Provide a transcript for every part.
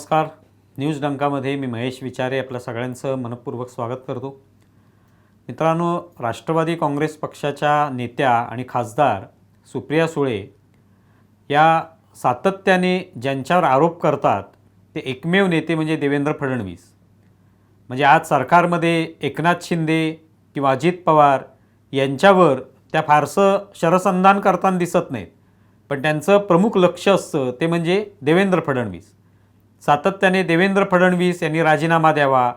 नमस्कार. न्यूज डंकामध्ये मी महेश विचारे आपल्या सगळ्यांचं मनपूर्वक स्वागत करतो. मित्रांनो राष्ट्रवादी काँग्रेस पक्षाच्या नेत्या आणि खासदार सुप्रिया सुळे या सातत्याने ज्यांच्यावर आरोप करतात ते एकमेव नेते म्हणजे देवेंद्र फडणवीस. म्हणजे आज सरकारमध्ये एकनाथ शिंदे किंवा अजित पवार यांच्यावर त्या फारसं शरसंधान करताना दिसत नाहीत. पण त्यांचं प्रमुख लक्ष असतं ते म्हणजे देवेंद्र फडणवीस. सातत्याने देवेंद्र फडणवीस यांनी राजीनामा द्यावा.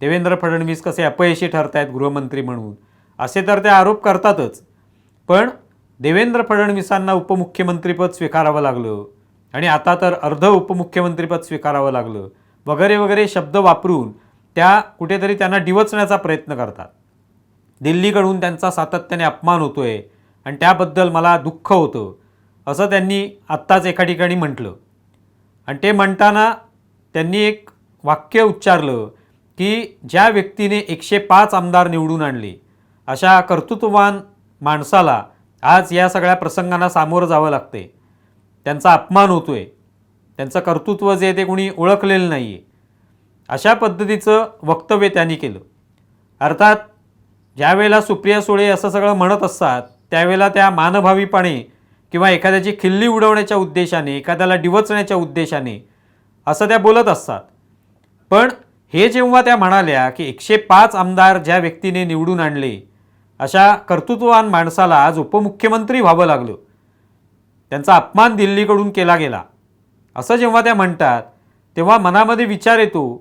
देवेंद्र फडणवीस कसे अपयशी ठरत आहेत गृहमंत्री म्हणून. असे तर ते आरोप करतातच. पण देवेंद्र फडणवीसांना उपमुख्यमंत्रीपद स्वीकारावं लागलं. आणि आता तर अर्ध उपमुख्यमंत्रीपद स्वीकारावं लागलं. वगैरे वगैरे शब्द वापरून त्या कुठेतरी त्यांना डिवचण्याचा प्रयत्न करतात. दिल्लीकडून त्यांचा सातत्याने अपमान होतो आहे आणि त्याबद्दल मला दुःख होतं. असं त्यांनी आत्ताच एका ठिकाणी म्हटलं. आणि ते म्हणताना त्यांनी एक वाक्य उच्चारलं की ज्या व्यक्तीने एकशे पाच आमदार निवडून आणले अशा कर्तृत्ववान माणसाला आज या सगळ्या प्रसंगांना सामोरं जावं लागते त्यांचा अपमान होतो आहे त्यांचं कर्तृत्व जे आहे ते कोणी ओळखलेलं नाही आहे अशा पद्धतीचं वक्तव्य त्यांनी केलं. अर्थात ज्यावेळेला सुप्रिया सुळे असं सगळं म्हणत असतात त्यावेळेला त्या मानभावीपणे किंवा एखाद्याची खिल्ली उडवण्याच्या उद्देशाने एखाद्याला डिवचण्याच्या उद्देशाने असं त्या बोलत असतात. पण हे जेव्हा त्या म्हणाल्या की एकशे पाच आमदार ज्या व्यक्तीने निवडून आणले अशा कर्तृत्ववान माणसाला आज उपमुख्यमंत्री व्हावं लागलं. त्यांचा अपमान दिल्लीकडून केला गेला. असं जेव्हा त्या म्हणतात तेव्हा मनामध्ये विचार येतो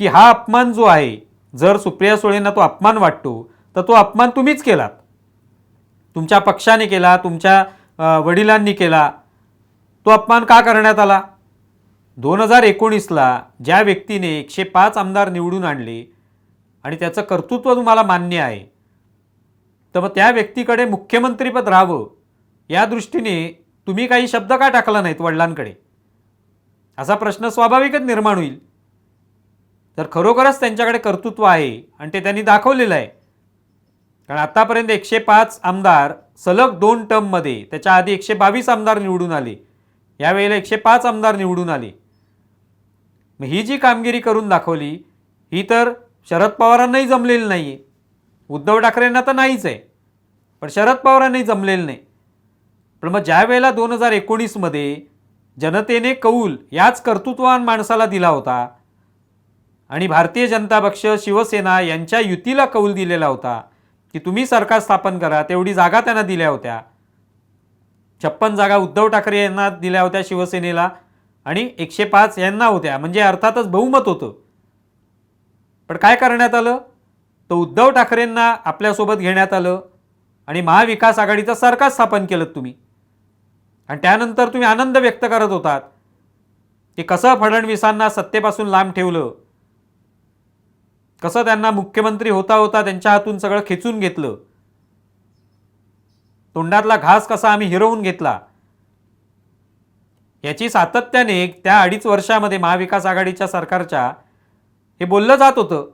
की हा अपमान जो आहे जर सुप्रिया सुळेंना तो अपमान वाटतो तर तो अपमान तुम्हीच केलात. तुमच्या पक्षाने केला तुमच्या वडिलांनी केला. तो अपमान का करण्यात आला? दोन हजार एकोणीसला ज्या व्यक्तीने एकशे पाच आमदार निवडून आणले आणि त्याचं कर्तृत्व तुम्हाला मान्य आहे तर मग त्या व्यक्तीकडे मुख्यमंत्रीपद राहावं या दृष्टीने तुम्ही काही शब्द का टाकला नाहीत वडिलांकडे? असा प्रश्न स्वाभाविकच निर्माण होईल. तर खरोखरच त्यांच्याकडे कर्तृत्व आहे आणि ते त्यांनी दाखवलेलं आहे. कारण आतापर्यंत एकशे पाच आमदार सलग दोन टर्ममध्ये त्याच्या आधी एकशे बावीस आमदार निवडून आले. यावेळेला एकशे पाच आमदार निवडून आले. मग ही जी कामगिरी करून दाखवली ही तर शरद पवारांनाही जमलेली नाही आहे उद्धव ठाकरेंना तर नाहीच आहे. पण शरद पवारांनाही जमलेलं नाही. पण मग ज्या वेळेला दोन हजार एकोणीसमध्ये जनतेने कौल याच कर्तृत्ववान माणसाला दिला होता आणि भारतीय जनता पक्ष शिवसेना यांच्या युतीला कौल दिलेला होता की तुम्ही सरकार स्थापन करा तेवढी जागा त्यांना दिल्या होत्या. छप्पन जागा उद्धव ठाकरे यांना दिल्या होत्या शिवसेनेला आणि एकशे पाच यांना होत्या. म्हणजे अर्थातच बहुमत होतं. पण काय करण्यात आलं? तर उद्धव ठाकरेंना आपल्यासोबत घेण्यात आलं आणि महाविकास आघाडीचं सरकार स्थापन केलं तुम्ही. आणि त्यानंतर तुम्ही आनंद व्यक्त करत होतात. की कसं फडणवीसांना सत्तेपासून लांब ठेवलं? कसं त्यांना मुख्यमंत्री होता होता त्यांच्या हातून सगळं खेचून घेतलं? तोंडातला घास कसा आम्ही हिरवून घेतला? याची सातत्याने त्या अडीच वर्षामध्ये महाविकास आघाडीच्या सरकारच्या हे बोललं जात होतं.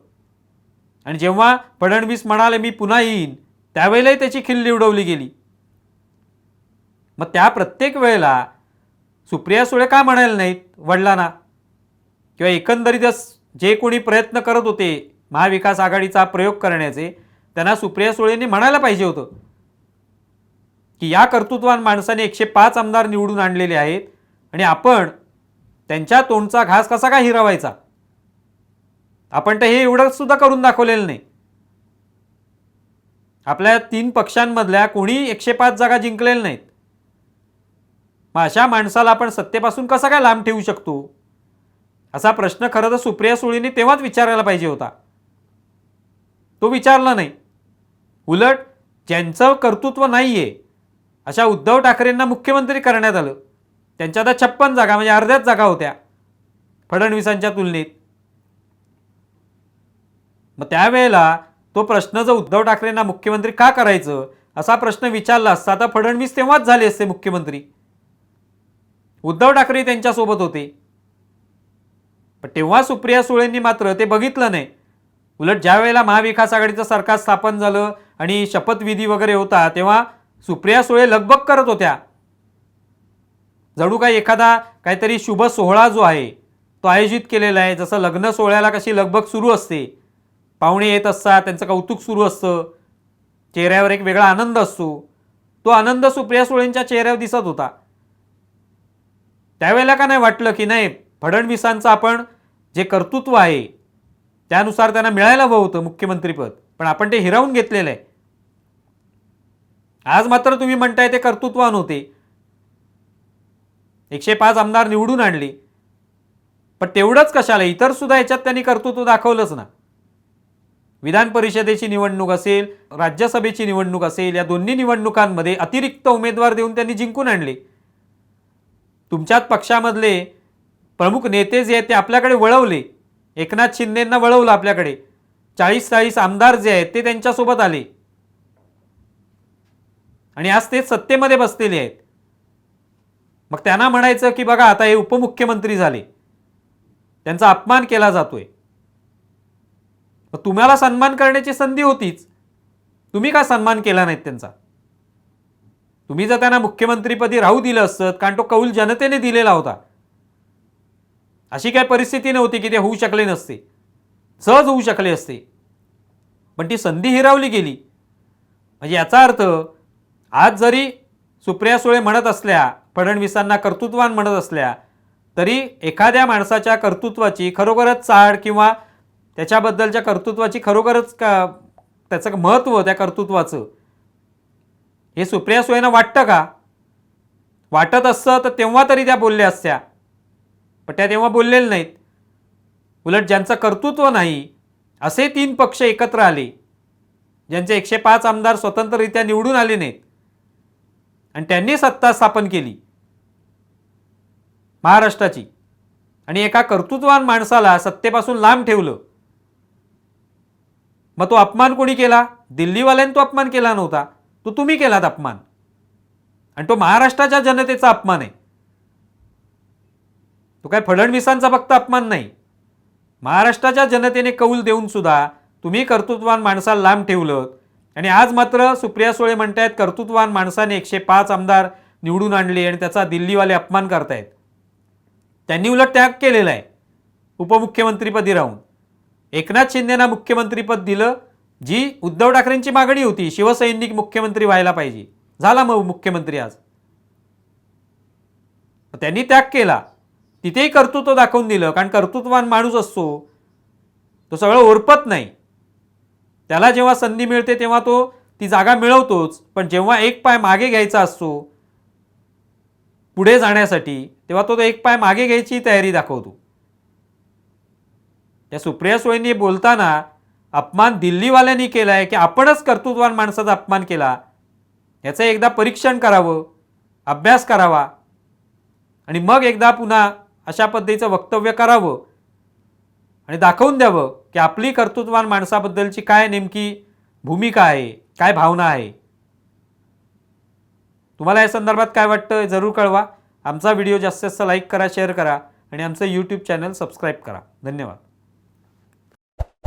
आणि जेव्हा फडणवीस म्हणाले मी पुन्हा येईन त्यावेळेलाही त्याची खिल्ली उडवली गेली. मग त्या प्रत्येक वेळेला सुप्रिया सुळे का म्हणायला नाहीत वडिलांना? किंवा एकंदरीतच जे कोणी प्रयत्न करत होते महाविकास आघाडीचा प्रयोग करण्याचे त्यांना सुप्रिया सुळेंनी म्हणायला पाहिजे होतं की या कर्तृत्वान माणसाने एकशे पाच आमदार निवडून आणलेले आहेत आणि आपण त्यांच्या तोंडचा घास कसा काय हिरवायचा? आपण तर हे एवढं सुद्धा करून दाखवलेलं नाही. आपल्या तीन पक्षांमधल्या कोणी एकशे पाच जागा जिंकलेल्या नाहीत. मग अशा माणसाला आपण सत्तेपासून कसा काय लांब ठेवू शकतो? असा प्रश्न खरं तर सुप्रिया सुळेंनी तेव्हाच विचारायला पाहिजे होता. तो विचारला नाही. उलट ज्यांचं कर्तृत्व नाही आहे अशा उद्धव ठाकरेंना मुख्यमंत्री करण्यात आलं. त्यांच्या आता छप्पन जागा म्हणजे अर्ध्याच जागा होत्या फडणवीसांच्या तुलनेत. मग त्यावेळेला तो प्रश्न जर उद्धव ठाकरेंना मुख्यमंत्री का करायचं असा प्रश्न विचारला असता तर फडणवीस तेव्हाच झाले असते मुख्यमंत्री. उद्धव ठाकरे त्यांच्यासोबत होते. पण तेव्हा सुप्रिया सुळेंनी मात्र ते बघितलं नाही. उलट ज्या वेळेला महाविकास आघाडीचं सरकार स्थापन झालं आणि शपथविधी वगैरे होता तेव्हा सुप्रिया सुळे लगबग करत होत्या. जणू काही एखादा काहीतरी शुभ सोहळा जो आहे तो आयोजित केलेला आहे. जसं लग्न सोहळ्याला कशी लगबग सुरू असते. पाहुणे येत असतात त्यांचं कौतुक सुरू असतं. चेहऱ्यावर एक वेगळा आनंद असतो. तो आनंद सुप्रिया सुळेंच्या चेहऱ्यावर दिसत होता. त्यावेळेला का नाही वाटलं की नाही फडणवीसांचं आपण जे कर्तृत्व आहे त्यानुसार त्यांना मिळायला हवं होतं मुख्यमंत्रीपद पण आपण ते हिरावून घेतलेलं आहे. आज मात्र तुम्ही म्हणताय ते कर्तृत्वान होते. एकशे पाच आमदार निवडून आणले. पण तेवढंच कशाला? इतर सुद्धा याच्यात त्यांनी कर्तृत्व दाखवलंच ना. विधान परिषदेची निवडणूक असेल राज्यसभेची निवडणूक असेल या दोन्ही निवडणुकांमध्ये अतिरिक्त उमेदवार देऊन त्यांनी जिंकून आणले. तुमच्यात पक्षामधले प्रमुख नेते जे आहेत ते आपल्याकडे वळवले. एकनाथ शिंदेंना वळवलं आपल्याकडे. चाळीस चाळीस आमदार जे आहेत ते त्यांच्यासोबत आले. आणि आज ते सत्तेमध्ये बसलेले आहेत. मग त्यांना म्हणायचं की बघा आता हे उपमुख्यमंत्री झाले. त्यांचा अपमान केला जातोय. मग तुम्हाला सन्मान करण्याची संधी होतीच. तुम्ही का सन्मान केला नाहीत त्यांचा? तुम्ही जर त्यांना मुख्यमंत्रीपदी राहू दिलं असत कारण तो कौल जनतेने दिलेला होता. अशी काय परिस्थिती नव्हती की ते होऊ शकले नसते. सहज होऊ शकले असते. पण ती संधी हिरावली गेली. म्हणजे याचा अर्थ आज जरी सुप्रिया सुळे म्हणत असल्या फडणवीसांना कर्तृत्वान म्हणत असल्या तरी एखाद्या माणसाच्या कर्तृत्वाची खरोखरच चाड किंवा त्याच्याबद्दलच्या कर्तृत्वाची खरोखरच का त्याचं महत्त्व त्या कर्तृत्वाचं हे सुप्रिया सुळेनं वाटतं का? वाटत असतं तर तेव्हा तरी त्या बोलल्या असत्या. पण त्या तेव्हा बोललेल्या नाहीत. उलट ज्यांचं कर्तृत्व नाही असे तीन पक्ष एकत्र आले ज्यांचे एकशे पाच आमदार स्वतंत्ररित्या निवडून आले नाहीत. आणि त्यांनी सत्ता स्थापन केली. महाराष्ट्राची. आणि एका कर्तृत्वान माणसाला सत्तेपासून लांब ठेवलं. मग तो अपमान कोणी केला? दिल्लीवाल्यांनी तो अपमान केला नव्हता. तो तुम्ही केलात अपमान. आणि तो महाराष्ट्राच्या जनतेचा अपमान आहे. तो काय फडणवीसांचा फक्त अपमान नाही. महाराष्ट्राच्या जनतेने कौल देऊन सुद्धा तुम्ही कर्तृत्वान माणसाला लांब ठेवलं आणि आज मात्र सुप्रिया सुळे म्हणतायत कर्तृत्वान माणसाने एकशे पाच आमदार निवडून आणले आणि त्याचा दिल्लीवाले अपमान करतायत. त्यांनी उलट त्याग केलेला आहे उपमुख्यमंत्रीपदी राहून. एकनाथ शिंदेना मुख्यमंत्रीपद दिलं जी उद्धव ठाकरेंची मागणी होती शिवसैनिक मुख्यमंत्री व्हायला पाहिजे. झाला मग मुख्यमंत्री आज. त्यांनी त्याग केला. तिथेही कर्तृत्व दाखवून दिलं कारण कर्तृत्वान माणूस असतो तो सगळं ओरपत नाही. त्याला जेव्हा संधी मिळते तेव्हा तो ती जागा मिळवतोच. पण जेव्हा एक पाय मागे घ्यायचा असतो पुढे जाण्यासाठी तेव्हा तो एक पाय मागे घ्यायची तयारी दाखवतो. त्या सुप्रिया सोयींनी बोलताना अपमान दिल्लीवाल्यांनी केला आहे की आपणच कर्तृत्वान माणसाचा अपमान केला. याचं एकदा परीक्षण करावं अभ्यास करावा. आणि मग एकदा पुन्हा अशा पद्धतीचं वक्तव्य करावं आणि दाखवून द्यावं की आपली कर्तृत्वान माणसाबद्दलची काय नेमकी भूमिका आहे काय भावना आहे. तुम्हाला या संदर्भात काय वाटतं जरूर कळवा. आमचा व्हिडिओ जास्तीत जास्त लाईक करा शेअर करा आणि आमचं यूट्यूब चॅनल सबस्क्राईब करा. धन्यवाद.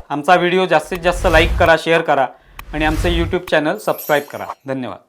आमचा व्हिडिओ जास्तीत जास्त लाईक करा शेअर करा आणि आमचं यूट्यूब चॅनल सबस्क्राईब करा. धन्यवाद.